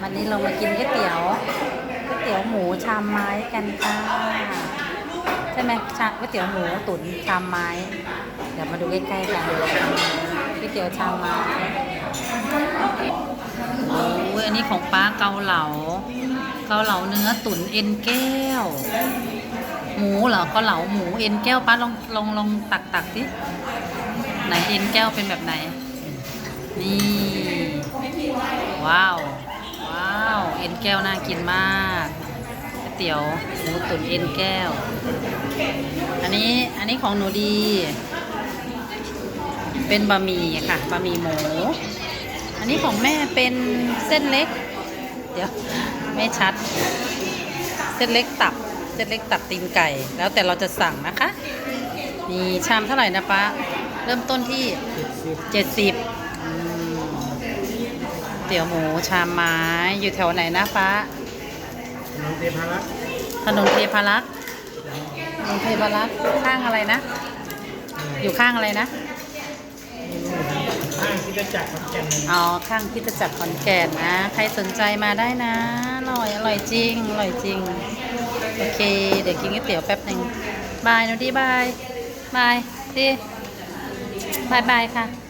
วันนี้เรามากินก๋วยเตี๋ยวก๋วยเตี๋ยวหมูชามไม้กันค่ะใช่ไหมชาก๋วยเตี๋ยวหมูตุ๋นชามไม้ เดี๋ยวมาดูใกล้ๆกันก๋วยเตี๋ยวชามไม้โอ้ยอันนี้ของป้าเกาเหลา เกาเหลาเนื้อตุ๋นเอ็นแก้ว หมูเหรอเกาเหลาหมูเอ็นแก้วป้าลองลองลองตักตักดิไหนเอ็นแก้วเป็นแบบไหน นี่ ว้าว ว้าว เอ็นแก้วน่ากินมากก๋วยเตี๋ยวหมูตุ๋นเอ็นแก้ว อันนี้อันนี้ของหนูดี เป็นบะหมี่ค่ะบะหมี่หมู อันนี้ของแม่เป็นเส้นเล็ก เดี๋ยวไม่ชัด เส้นเล็กตับ เส้นเล็กตับตีนไก่ แล้วแต่เราจะสั่งนะคะนี่ชามเท่าไหร่นะป้าเริ่มต้นที่เจ็ดสิบ เตี๋ยวหมูชามไม้อยู่แถวไหนนะป้าน้องเทพารักษ์ถนนเทพารักษ์ถนนเทพารักษ์ข้างอะไรนะ อยู่ข้างอะไรนะห้างที่จะจัดขอนแก่นอ๋อข้างพิจจักรขอนแก่นนะ ใครสนใจมาได้นะอร่อยอร่อยจริงอร่อยจริงโอเค เดี๋ยวกินก๋วยเตี๋ยวแป๊บหนึ่งบายหนูดีบายบายดีบายบายค่ะ